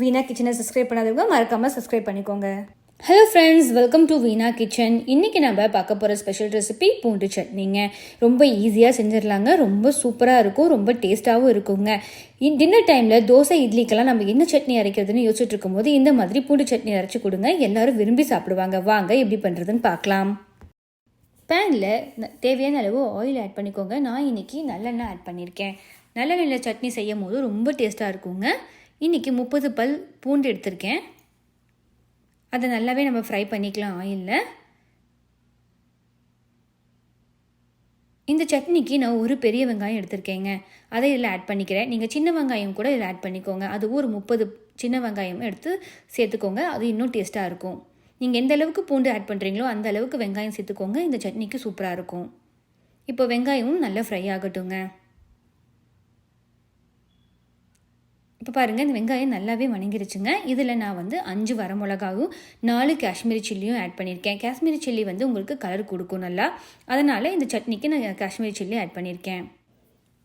வீணா கிச்சனை சப்ஸ்கிரைப் பண்ணாதவங்க மறக்காமல் சப்ஸ்கிரைப் பண்ணிக்கோங்க. Hello friends welcome to Veena kitchen. இன்றைக்கி நம்ம பார்க்க போகிற ஸ்பெஷல் ரெசிபி பூண்டு சட்னிங்க. ரொம்ப ஈஸியாக செஞ்சிடலாங்க. ரொம்ப சூப்பராக இருக்கும். ரொம்ப டேஸ்ட்டாகவும் இருக்குங்க. டின்னர் டைமில் தோசை இட்லிக்கெல்லாம் நம்ம என்ன சட்னி அரைக்கிறதுன்னு யோசிச்சுட்டு இருக்கும்போது இந்த மாதிரி பூண்டு சட்னி அரைச்சி கொடுங்க. எல்லோரும் விரும்பி சாப்பிடுவாங்க. வாங்க எப்படி பண்ணுறதுன்னு பார்க்கலாம். பேனில் தேவையான அளவு ஆயில் ஆட் பண்ணிக்கோங்க. நான் இன்றைக்கி நல்லெண்ணெய் ஆட் பண்ணியிருக்கேன். நல்லெண்ணெயில் சட்னி செய்யும் போது ரொம்ப டேஸ்ட்டாக இருக்குங்க. இன்றைக்கி முப்பது பல் பூண்டு எடுத்திருக்கேன். அதை நல்லாவே நம்ம ஃப்ரை பண்ணிக்கலாம் ஆயிலில். இந்த சட்னிக்கு நான் ஒரு பெரிய வெங்காயம் எடுத்திருக்கேங்க. அதை இதில் ஆட் பண்ணிக்கிறேன். நீங்கள் சின்ன வெங்காயம் கூட இதில் ஆட் பண்ணிக்கோங்க. அதுவும் ஒரு முப்பது சின்ன வெங்காயம் எடுத்து சேர்த்துக்கோங்க. அது இன்னும் டேஸ்ட்டாக இருக்கும். நீங்கள் எந்த அளவுக்கு பூண்டு ஆட் பண்ணுறீங்களோ அந்த அளவுக்கு வெங்காயம் சேர்த்துக்கோங்க. இந்த சட்னிக்கு சூப்பராக இருக்கும். இப்போ வெங்காயமும் நல்லா ஃப்ரை ஆகட்டுங்க. இப்போ பாருங்கள் இந்த வெங்காயம் நல்லாவே வணங்கிருச்சுங்க. இதில் நான் வந்து அஞ்சு வரமிளகாவும் நாலு காஷ்மீரி சில்லியும் ஆட் பண்ணியிருக்கேன் காஷ்மீரி சில்லி வந்து உங்களுக்கு கலர் கொடுக்கும் நல்லா. அதனால் இந்த சட்னிக்கு நான் காஷ்மீரி சில்லி ஆட் பண்ணியிருக்கேன்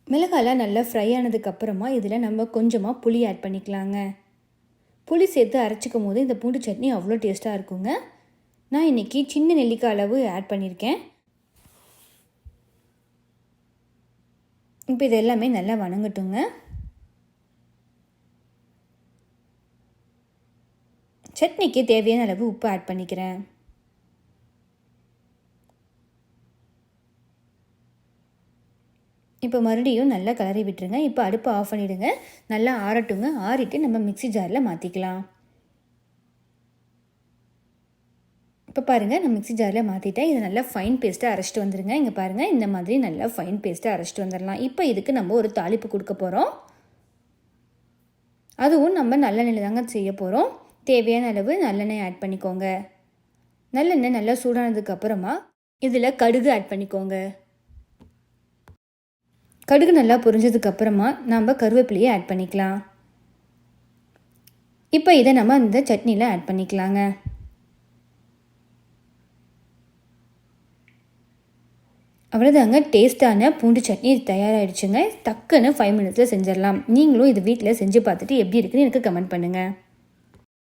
மிளகாலாம் நல்லா ஃப்ரை ஆனதுக்கப்புறமா இதில் நம்ம கொஞ்சமாக புளி ஆட் பண்ணிக்கலாங்க. புளி சேர்த்து அரைச்சிக்கும் போது இந்த பூண்டு சட்னி அவ்வளோ டேஸ்ட்டாக இருக்குங்க. நான் இன்றைக்கி சின்ன நெல்லிக்காய் அளவு ஆட் பண்ணியிருக்கேன் இப்போ இது எல்லாமே நல்லா வணங்கட்டுங்க. சட்னிக்கு தேவையான அளவு உப்பு ஆட் பண்ணிக்கிறேன். இப்போ மறுபடியும் நல்லா கலரி விட்டுருங்க. இப்போ அடுப்பை ஆஃப் பண்ணிவிடுங்க நல்லா ஆறட்டுங்க. ஆறிட்டு நம்ம மிக்சி ஜாரில் மாற்றிக்கலாம் இப்போ பாருங்கள் நான் மிக்சி ஜாரில் மாற்றிட்டேன் இதை நல்லா ஃபைன் பேஸ்ட்டாக அரைச்சிட்டு வந்துடுங்க இங்கே பாருங்கள் இந்த மாதிரி நல்லா ஃபைன் பேஸ்ட்டாக அரைச்சிட்டு வந்துடலாம் இப்போ இதுக்கு நம்ம ஒரு தாளிப்பு கொடுக்க போகிறோம் அதுவும் நம்ம நல்ல நிலை தாங்க செய்ய போகிறோம் தேவையான அளவு நல்லெண்ணெய் ஆட் பண்ணிக்கோங்க. நல்லெண்ணெய் நல்லா சூடானதுக்கு அப்புறமா இதில் கடுகு ஆட் பண்ணிக்கோங்க. கடுகு நல்லா பொரிஞ்சதுக்கு அப்புறமா நாம் கருவேப்பிலையை ஆட் பண்ணிக்கலாம். இப்போ இதை நம்ம இந்த சட்னியில் ஆட் பண்ணிக்கலாங்க. அவ்வளோதாங்க டேஸ்ட்டான பூண்டு சட்னி தயாராகிடுச்சுங்க டக்குன்னு ஃபைவ் மினிட்ஸில் செஞ்சிடலாம். நீங்களும் இது வீட்டில் செஞ்சு பார்த்துட்டு எப்படி இருக்குன்னு எனக்கு கமெண்ட் பண்ணுங்கள்